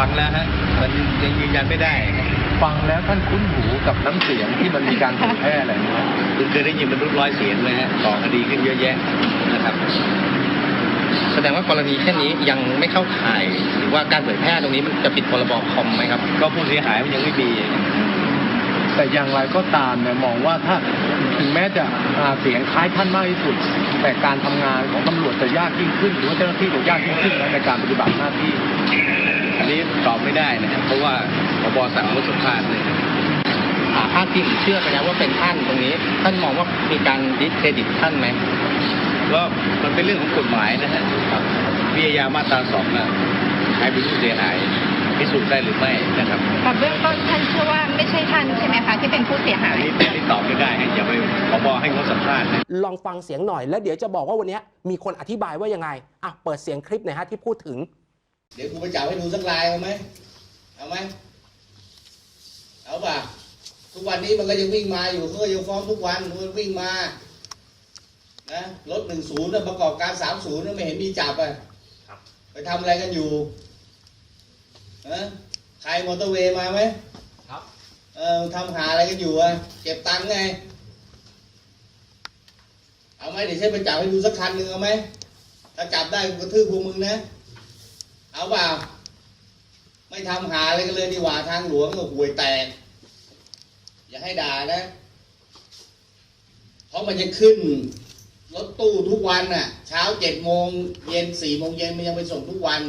ฟังแล้วฮะมันยังยืนยันไม่ได้ครับฟังแล้วท่านคุ้นหูกับน้ำเสียงที่มันมีการเผยแพร่อะไรไหมครับคุณเคยได้ยินมนุษย์ร้อยเสียงไหมฮะก่อคดีขึ้นเยอะแยะนะครับ แสดงว่ากรณีแค่นี้ยังไม่เข้าข่ายหรือว่าการเผยแพร่ตรงนี้มันจะผิดพรบคอมไหมครับ ก็ผู้เสียหายมันยังไม่มีแต่อย่างไรก็ตามเนี่ยมองว่าถ้าถึงแม้จะอ่าเสียงคล้ายท่านมากที่สุด แต่การทำงานของตำรวจจะยากยิ่งขึ้น หรือว่าเจ้าหน้าที่จะยากยิ่งขึ้นนะในการปฏิบัติหน้าที่อั นนี้ตอบไม่ได้นะครับเพราะว่าพบสั่งรถสภาเลยอ่าพาดพิงเชื่อไปแล้วว่าเป็นท่านตรงนี้ ท่านมองว่ามีการดิสเครดิตท่านไหมก็มันเป็นเรื่องของกฎหมายนะฮะวิทยามาตราสองนะใครเป็นผู้เสียหายพิสูจน์ได้หรือไม่นะครับแต่เบื้องต้นท่านเชื่อว่าไม่ใช่ท่านใช่ไหมคะที่เป็นผู้เสียหาอันยนี้อันนี้ตอบไม่ได้ฮะอย่าไปพบให้เขาสัมภาษณ์นะลองฟังเสียงหน่อยแล้วเดี๋ยวจะบอกว่าวันนี้มีคนอธิบายว่ายังไงอะเปิดเสียงคลิปหน่อยฮะที่พูดถึง เดี๋ยวกูไปจับให้ดูสักลายเอาไหมเอาไหมเอาป่ะทุกวันนี้มันก็ยังวิ่งมาอยู่เขาก็ยังฟ้องทุกวันมันวิ่งมานะรถหนึ่งศูนย์ประกอบการสามศูนย์ไม่เห็นมีจับอะไปทำอะไรกันอยู่ฮะใครมอเตอร์เวย์มาไหมครับเออทำหาอะไรกันอยู่อะเก็บตังค์ไงเอาไหมเดี๋ยวฉันไปจับให้ดูสักคันหนึ่งเอาไหมถ้าจับได้กูกระทืบพวกมึงนะ เอาเปล่าไม่ทำหาอะไรกันเลยดีกว่าทางหลวงก็ห่วยแตก อย่าให้ด่านะ เพราะมันจะขึ้นรถตู้ทุกวันน่ะ เช้าเจ็ดโมงเย็นสี่โมงเย็นมันยังไปส่งทุกวัน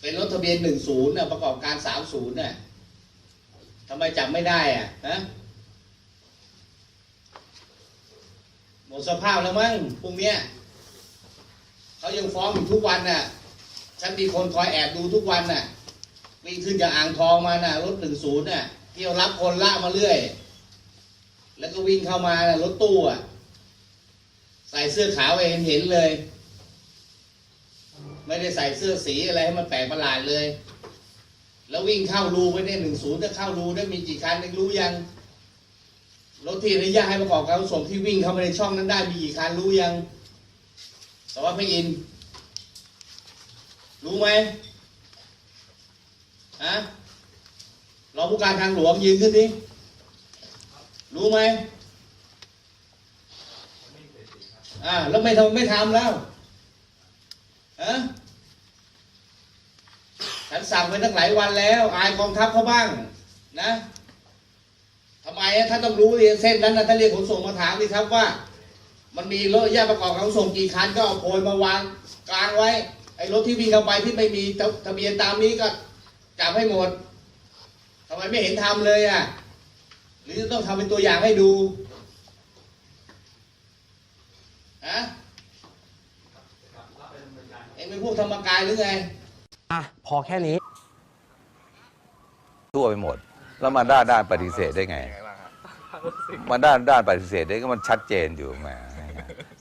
เป็นรถทะเบียนหนึ่งศูนย์น่ะประกอบการสามศูนย์น่ะทำไมจับไม่ได้อะฮะหมดสภาพแล้วมั้งพวกเนี้ยเขายังฟ้องอยู่ทุกวันน่ะ ฉันมีคนคอยแอบดูทุกวันน่ะวิ่งขึ้นจากอ่างทองมาน่ะรถหนึ่งศูนย์น่ะเที่ยวรับคนละมาเรื่อย แล้วก็วิ่งเข้ามาน่ะรถตู้อะ ใส่เสื้อขาวเห็นเห็นเลย ไม่ได้ใส่เสื้อสีอะไรให้มันแปลกประหลาดเลย แล้ววิ่งเข้ารูไปเนี่ยหนึ่งศูนย์จะเข้ารูได้มีกี่คันรู้ยังรถที่อนุญาตให้ประกอบการขนส่งที่วิ่งเข้ามาในช่องนั้นได้มีกี่คันรู้ยังสวัสดิ์พระอินทร์ รู้ไหมฮะรองผู้การทางหลวงยืนขึ้นดิรู้ไหมอ่าแล้วไม่ทำไม่ทำแล้วฮะฉันสั่งไปตั้งหลายวันแล้ว อายกองทัพเขาบ้าง นะทำไมอะท่านต้องรู้เรียนเส้นนั้นนะท่านเรียกขนส่งมาถามดิครับว่า มันมีรถแยกประกอบขนส่งกี่คันก็เอาโพยมาวางกลางไว้ ไอ้รถที่วิ่งเข้าไปที่ไม่มีทะเบียนตามนี้ก็จับให้หมดทำไมไม่เห็นทำเลยอะ หรือต้องทำเป็นตัวอย่างให้ดูฮะเอ็งเป็นพวกธรรมกายหรือไงอะพอแค่นี้ทั่วไปหมด แล้วมาด้านด้านปฏิเสธได้ไงมาด้านด้านปฏิเสธได้ก็มันชัดเจนอยู่แหม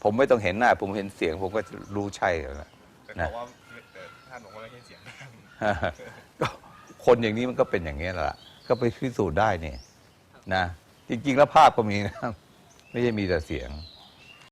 ผมไม่ต้องเห็นหน้า ผมเห็นเสียง ผมก็รู้ใช่แล้ว นะแต่บอกว่าท่านบอกว่าไม่ใช่เสียงท่านก็คนอย่างนี้มันก็เป็นอย่างนี้แหละก็ไปพิสูจน์ได้นี่นะจริง ๆ แล้วภาพก็มีนะไม่ใช่มีแต่เสียง